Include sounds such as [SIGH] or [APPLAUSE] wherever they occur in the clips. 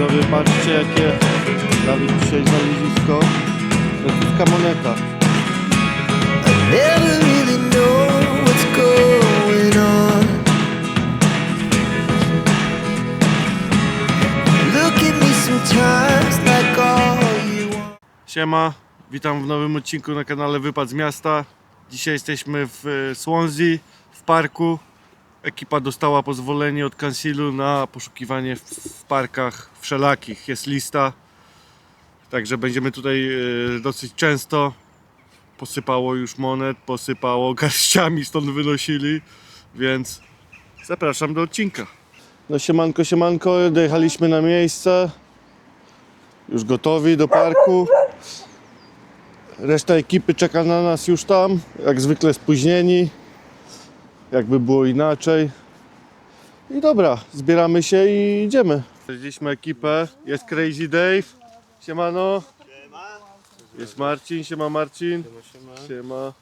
Widzowie, patrzcie jakie Dawid dzisiaj znalezisko. Francuska moneta. I never really know what's going on. Look at me sometimes like all you want. Siema, witam w nowym odcinku na kanale Wypad z Miasta. Dzisiaj jesteśmy w e, Swansea, w parku. Ekipa dostała pozwolenie od Kansilu na poszukiwanie w, parkach wszelakich. Jest lista, także będziemy tutaj e, dosyć często. Posypało już monet, posypało [LAUGHS] garściami, stąd wynosili, więc zapraszam do odcinka. No siemanko, siemanko, dojechaliśmy na miejsce. Już gotowi do parku. Reszta ekipy czeka na nas już tam, jak zwykle spóźnieni. Jakby było inaczej. I dobra, zbieramy się i idziemy. Znaleźliśmy ekipę. Jest Crazy Dave. Siemano. Jest Marcin. Siema Marcin. Siema.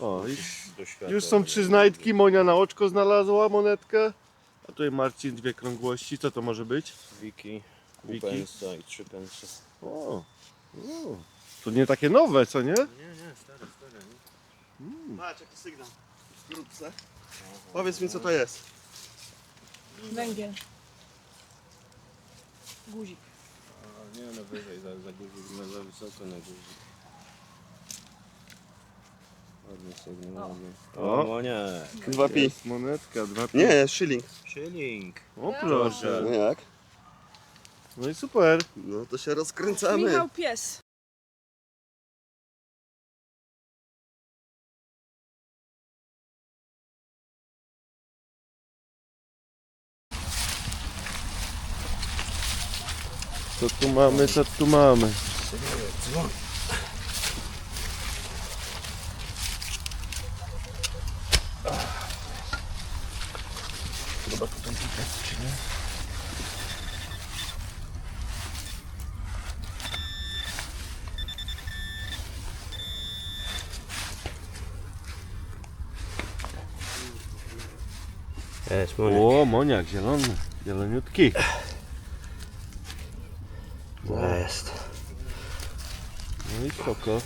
O, i już są trzy znajdki. Monia na oczko znalazła monetkę. A tutaj Marcin dwie krągłości. Co to może być? Wiki, Wiki. i trzy pensy. O, o. To nie takie nowe, co nie? Nie, nie, stare, stare. Nie? Patrz jaki sygnał. Zróbce. Powiedz mi co to jest. Węgiel. Guzik. A nie, no wyżej, za, za guzik, no za wysoko na guzik. Ładny sygnał, O. ładny. O. O, Monia. Dwa pi. Jest monetka, dwa pi. Nie, jest shilling. Shilling. O proszę. No jak? No i super. No to się rozkręcamy. Michał Pies. Co tu mamy, co tu mamy? Jest Monia. O, moniak zielony, zieloniutki. To jest. No i spoko.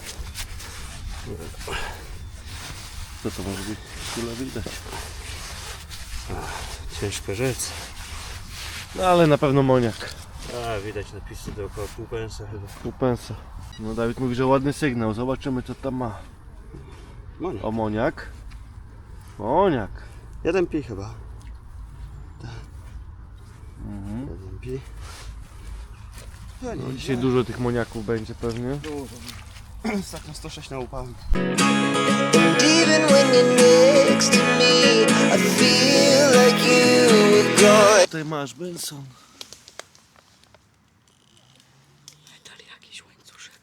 Co to może być? Tyle widać. Ciężko rzec. No ale na pewno moniak. A, widać napisy dookoła pół pensa chyba. Pół pensa. No Dawid mówi, że ładny sygnał. Zobaczymy co tam ma. Monia. O moniak. Moniak. Jeden pi chyba. Tak. Mhm. Jeden pi. No, dzisiaj dużo tych moniaków będzie pewnie. Ostatnio 106 naupałem. And even when you're next to me, I feel like you were gone. Tutaj masz Benson. Dali jakiś łańcuszek.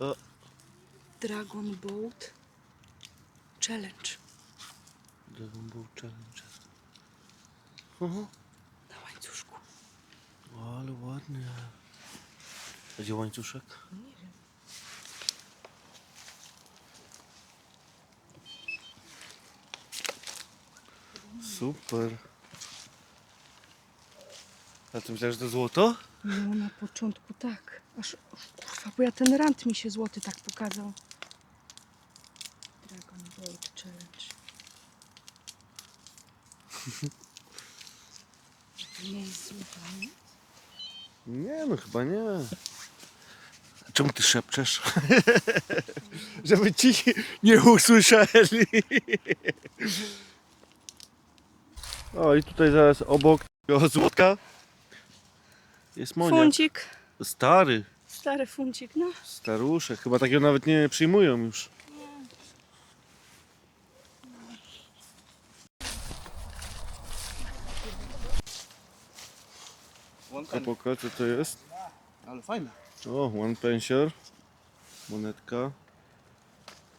O. Dragon Boat Challenge. Dragon Ball Challenge. Oho. Na łańcuszku. O, ale ładnie. Gdzie łańcuszek? Nie wiem. Super. A ty myślałeś, że to złoto? No na początku tak. Aż, kurwa, bo ja ten rant mi się złoty tak pokazał. Dragon Boat Challenge. To [LAUGHS] nie jest złoto, nie? Nie, no chyba nie. Czemu ty szepczesz? [LAUGHS] Żeby ci nie usłyszeli. O i tutaj zaraz obok tego złotka jest moniak. Funcik. Stary, Stary funcik, no. staruszek. Chyba takiego nawet nie przyjmują już. One A pen. poka, co to jest? Ale fajne. O, one pensior. Monetka.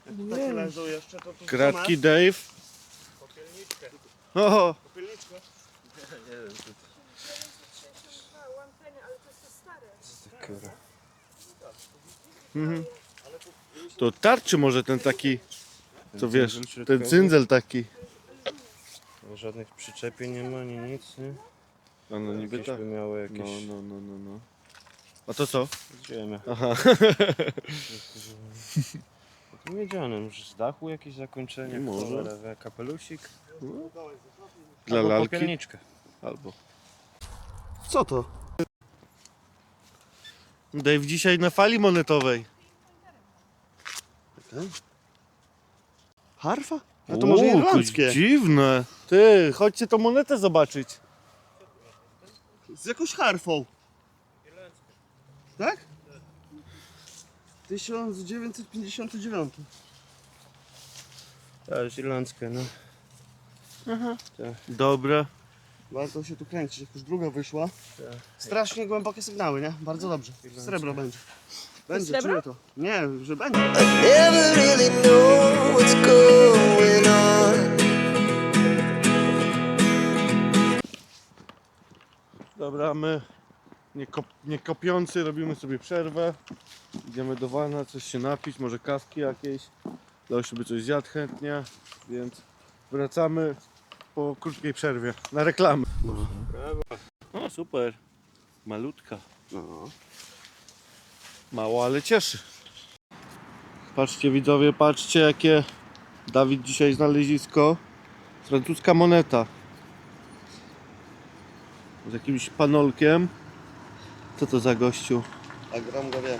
Jak tu takie leżą jeszcze, to tu Kratki Dave. O, Popielniczkę. [LAUGHS] mhm. To tarczy może ten taki, co wiesz, ten cyndzel taki. Żadnych przyczepień nie ma, ani nic, nie? A no niby Jakieś tak. by miały jakieś... No, no, no, no, no. A to co? Ziemia. Aha. [LAUGHS] To miedziane, może z dachu jakieś zakończenie? Może. cholera Kapelusik? Dla Albo lalki? popielniczkę. Albo. Co to? Dave dzisiaj na fali monetowej. Harfa? A to może Uuu, irlandzkie. Dziwne. Ty, chodźcie tą monetę zobaczyć. Z jakąś harfą. Tak? 1959. To jest irlandzkie, no. Dobra. Warto się tu kręcić, jak już druga wyszła. Tak. Strasznie głębokie sygnały, nie? Bardzo dobrze. Srebro będzie. Będzie, srebro? czuję to. Nie, że będzie. I never really know what's going on. Dobra, my nie, kop, nie kopiący robimy sobie przerwę. Idziemy do wana, coś się napić, może kawki jakieś. Leosiu by coś zjadł chętnie, więc wracamy po krótkiej przerwie na reklamy. O, super. Malutka. No. Mało, ale cieszy. Patrzcie widzowie, patrzcie jakie Dawid dzisiaj znalezisko. Francuska moneta. Z jakimś panolkiem. Co to za gościu? A gram go wie.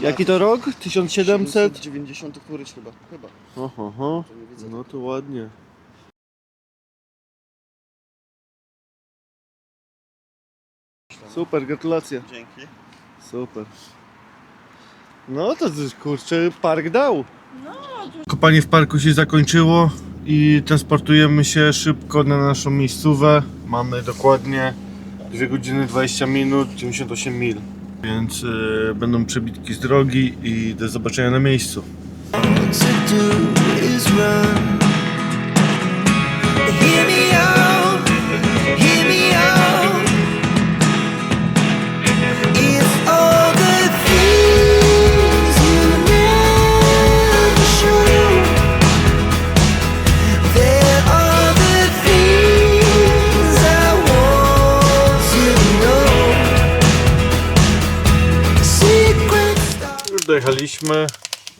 Jaki to rok? 1700? 90 któryś chyba. Chyba. Oho, oho. To nie widzę. No to ładnie. Super, gratulacje. Dzięki. Super. No to kurczę, park dał. Kopanie w parku się zakończyło i transportujemy się szybko na naszą miejscówę. Mamy dokładnie 2 godziny 20 minut, 98 mil. Więc y, będą przebitki z drogi i do zobaczenia na miejscu. to do is run. Hear me Dojechaliśmy.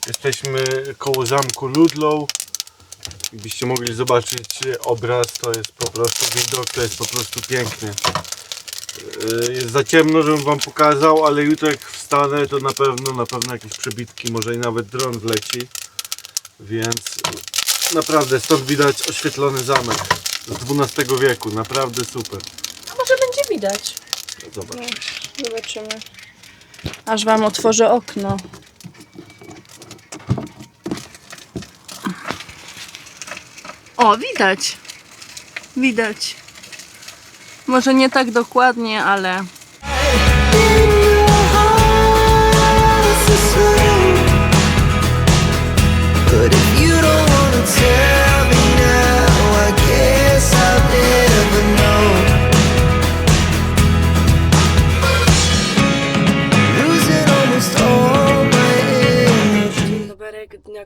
Jesteśmy koło zamku Ludlow. Gdybyście mogli zobaczyć obraz, to jest po prostu widok, to jest po prostu piękny. Yy, Jest za ciemno, żebym wam pokazał, ale jutro jak wstanę, to na pewno, na pewno jakieś przebitki, może i nawet dron wleci. Więc naprawdę stąd widać oświetlony zamek z XII wieku, naprawdę super. A może będzie widać. Zobacz. Zobaczymy. Aż wam otworzę okno. O, widać. Widać. Może nie tak dokładnie, ale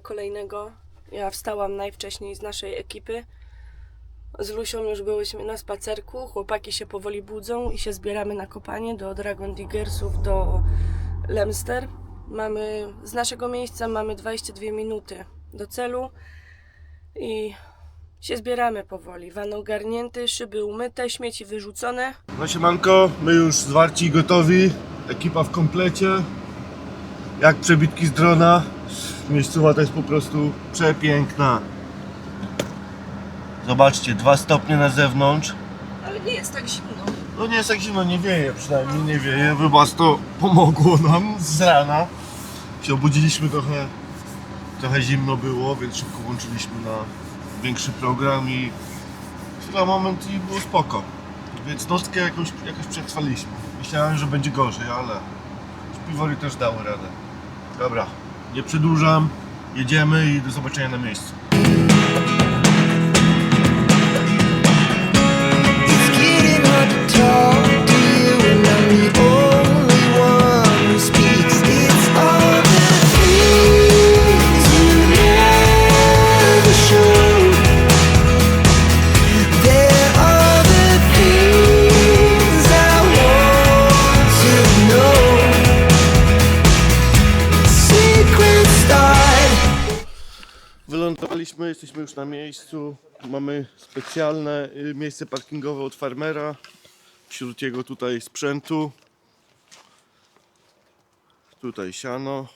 kolejnego. Ja wstałam najwcześniej z naszej ekipy. Z Lusią już byłyśmy na spacerku. Chłopaki się powoli budzą i się zbieramy na kopanie do Dragon Diggersów, do Lemster. Mamy, z naszego miejsca mamy 22 minuty do celu i się zbieramy powoli. Van ogarnięty, szyby umyte, śmieci wyrzucone. No siemanko, my już zwarci i gotowi. Ekipa w komplecie. Jak przebitki z drona. Miejscowa to jest po prostu przepiękna. Zobaczcie, dwa stopnie na zewnątrz. Ale nie jest tak zimno. No nie jest tak zimno, nie wieje przynajmniej, nie wieje. Wybacz, to pomogło nam z rana. Się obudziliśmy trochę, trochę zimno było, więc szybko włączyliśmy na większy program i chwila, moment i było spoko. Więc nockę jakąś, jakoś przetrwaliśmy. Myślałem, że będzie gorzej, ale śpiwory też dały radę. Dobra, nie przedłużam, jedziemy i do zobaczenia na miejscu. Jesteśmy już na miejscu. Mamy specjalne y, miejsce parkingowe od farmera. Wśród jego tutaj sprzętu. Tutaj siano.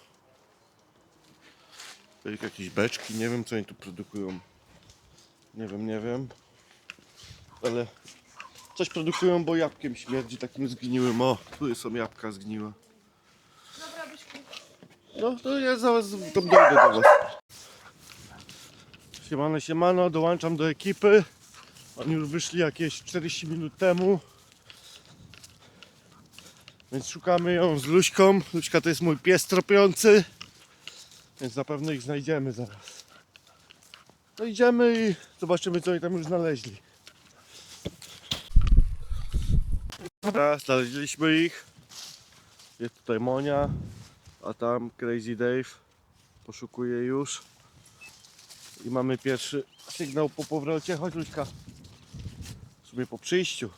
Tutaj jakieś beczki, nie wiem co oni tu produkują. Nie wiem, nie wiem. Ale coś produkują, bo jabłkiem śmierdzi takim zgniłym. O, tu są jabłka zgniłe. No to ja zaraz dojdę do was. Siemano, siemano, dołączam do ekipy. Oni już wyszli jakieś 40 minut temu. Więc szukamy ją z Luśką. Luśka to jest mój pies tropiący. Więc na pewno ich znajdziemy zaraz. No idziemy i zobaczymy co oni tam już znaleźli. Dobra, znaleźliśmy ich. Jest tutaj Monia, a tam Crazy Dave poszukuje już. I mamy pierwszy sygnał po powrocie. Chodź Luśka. W sumie po przyjściu.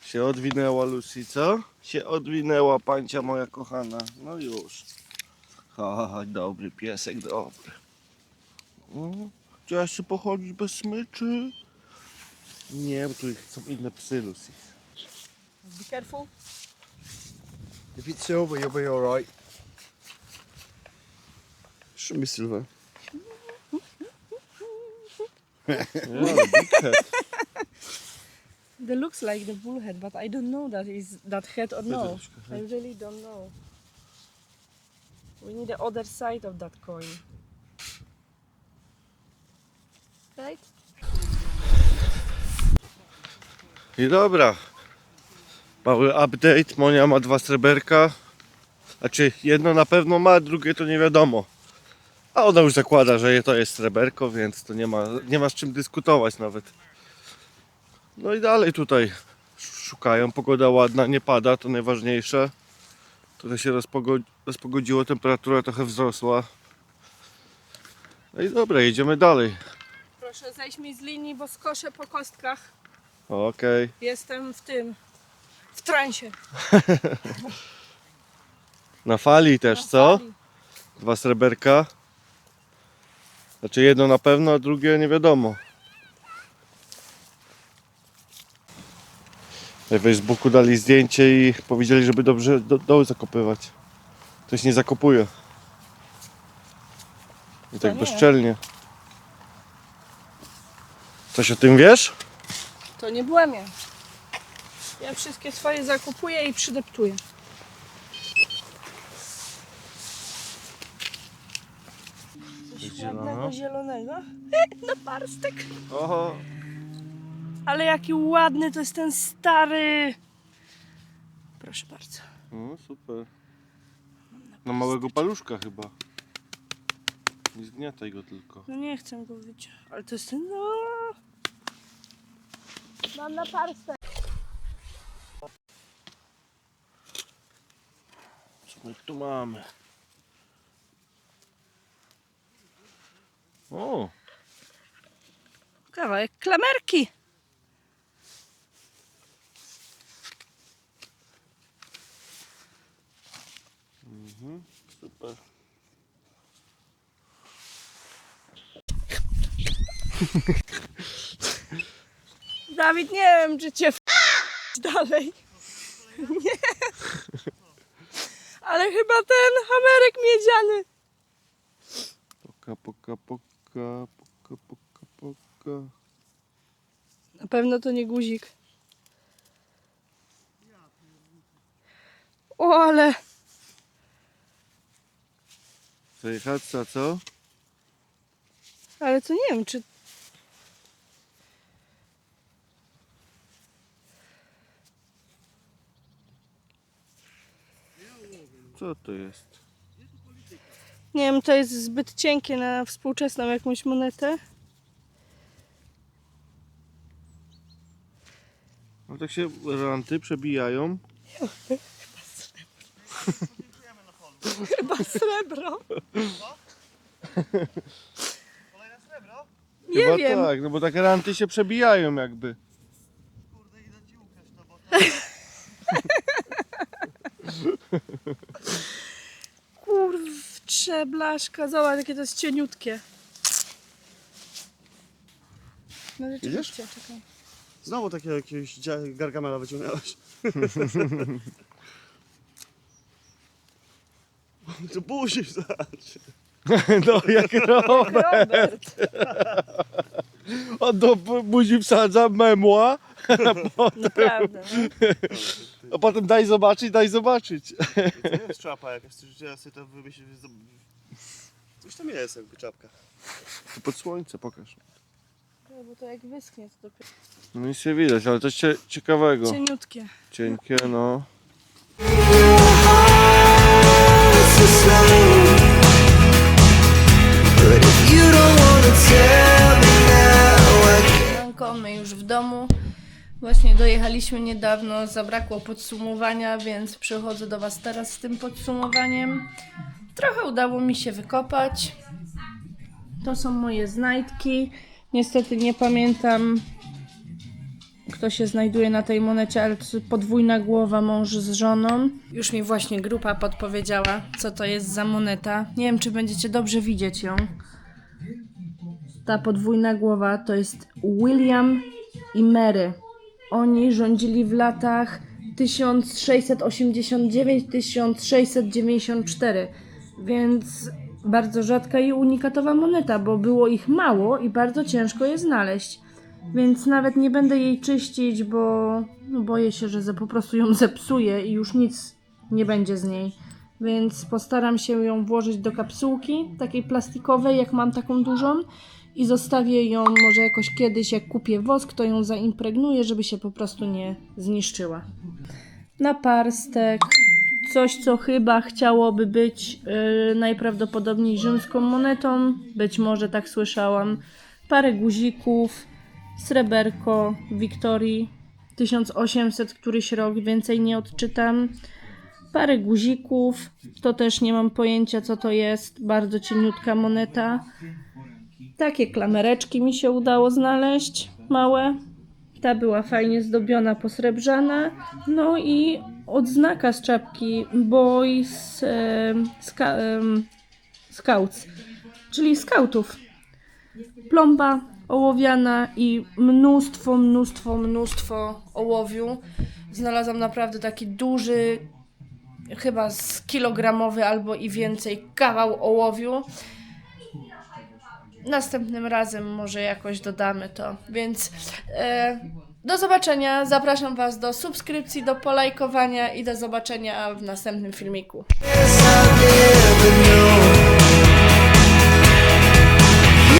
Się odwinęła Lucy, co? Się odwinęła pancia moja kochana. No już. Chodź, dobry piesek, dobry. Mm, Chciałaś się pochodzić bez smyczy? Nie, bo tu są inne psy, Lucy. Be careful. If it's silver, you'll be alright. Be silver. [LAUGHS] Yeah, big head. That looks like the bullhead, but I don't know that is that head or no. I really don't know. We need the other side of that coin. Right? I dobra. Mały update. Monia ma dwa sreberka. Znaczy jedno na pewno ma, drugie to nie wiadomo. A ona już zakłada, że to jest sreberko, więc to nie ma, nie ma z czym dyskutować nawet. No i dalej tutaj szukają. Pogoda ładna, nie pada, to najważniejsze. Trochę się rozpogo- rozpogodziło, temperatura trochę wzrosła. No i dobra, jedziemy dalej. Proszę zejść mi z linii, bo skoszę po kostkach. Okej. Jestem w tym, w transie. [LAUGHS] Na fali też, co? Dwa sreberka. Znaczy jedno na pewno, a drugie nie wiadomo. Na Facebooku dali zdjęcie i powiedzieli, żeby dobrze do, doły zakopywać. To się nie zakopuje. I tak nie. bezczelnie. Coś o tym wiesz? To nie byłem ja. Ja wszystkie swoje zakupuję i przydeptuję. Coś ładnego zielonego. [LAUGHS] No parstek. Oho. Ale jaki ładny to jest ten stary. Proszę bardzo. No super. Na małego paluszka chyba. Nie zgniataj go tylko. No nie chcę go wyciąć. Ale to jest ten. No. Mam na parstek. Co my tu mamy? O, Kawałek klamerki. super. [LAUGHS] Dawid, nie wiem, czy cię w... dalej. [LAUGHS] Nie. Ale chyba ten hamerek miedziany. Poka, poka, poka, Puka, puka, puka, puka. Na pewno to nie guzik. O, ale... To jest co? Ale to nie wiem, czy... Co to jest? Nie wiem, to jest zbyt cienkie na współczesną jakąś monetę. No tak się ranty przebijają. Chyba srebro. Kolejne srebro? Nie Chyba wiem. tak, no bo takie ranty się przebijają jakby. Kurde, idę ci ukraść to, bo [LAUGHS] Kurczę, blaszka, zobacz, jakie to jest cieniutkie. No rzeczywiście, czekaj. Znowu takie jakiegoś dzia- gargamela wyciągnęłaś. [LAUGHS] to buzi zobacz. [LAUGHS] No jak Robert. Robert! On do buzi wsadza memła, [LAUGHS] Naprawdę, no. A potem daj zobaczyć, daj zobaczyć. To nie jest czapa jakaś, coś ja sobie to wymyślić. Coś tam jest jakby czapka. Tu pod słońce pokaż. No, Bo to jak wyschnie, to dopiero. No nic nie widać, ale coś cie, ciekawego. Cieniutkie. Cienkie, no. Siemanko, my już w domu. Właśnie dojechaliśmy niedawno, zabrakło podsumowania, więc przychodzę do Was teraz z tym podsumowaniem. Trochę udało mi się wykopać. To są moje znajdki. Niestety nie pamiętam, kto się znajduje na tej monecie, ale to podwójna głowa mąż z żoną. Już mi właśnie grupa podpowiedziała, co to jest za moneta. Nie wiem, czy będziecie dobrze widzieć ją. Ta podwójna głowa to jest William i Mary. Oni rządzili w latach 1689-1694, więc bardzo rzadka i unikatowa moneta, bo było ich mało i bardzo ciężko je znaleźć. Więc nawet nie będę jej czyścić, bo no boję się, że po prostu ją zepsuję i już nic nie będzie z niej. Więc postaram się ją włożyć do kapsułki, takiej plastikowej, jak mam taką dużą i zostawię ją może jakoś kiedyś, jak kupię wosk, to ją zaimpregnuję, żeby się po prostu nie zniszczyła. Naparstek, coś co chyba chciałoby być yy, najprawdopodobniej rzymską monetą, być może tak słyszałam. Parę guzików, sreberko Wiktorii, 1800 któryś rok, więcej nie odczytam. Parę guzików, to też nie mam pojęcia co to jest, bardzo cieniutka moneta. Takie klamereczki mi się udało znaleźć, małe. Ta była fajnie zdobiona, posrebrzana. No i odznaka z czapki Boys e, ska, e, Scouts, czyli skautów. Plomba ołowiana i mnóstwo, mnóstwo, mnóstwo ołowiu. Znalazłam naprawdę taki duży, chyba z kilogramowy albo i więcej kawał ołowiu. Następnym razem może jakoś dodamy to. Więc e, do zobaczenia. Zapraszam Was do subskrypcji, do polajkowania i do zobaczenia w następnym filmiku.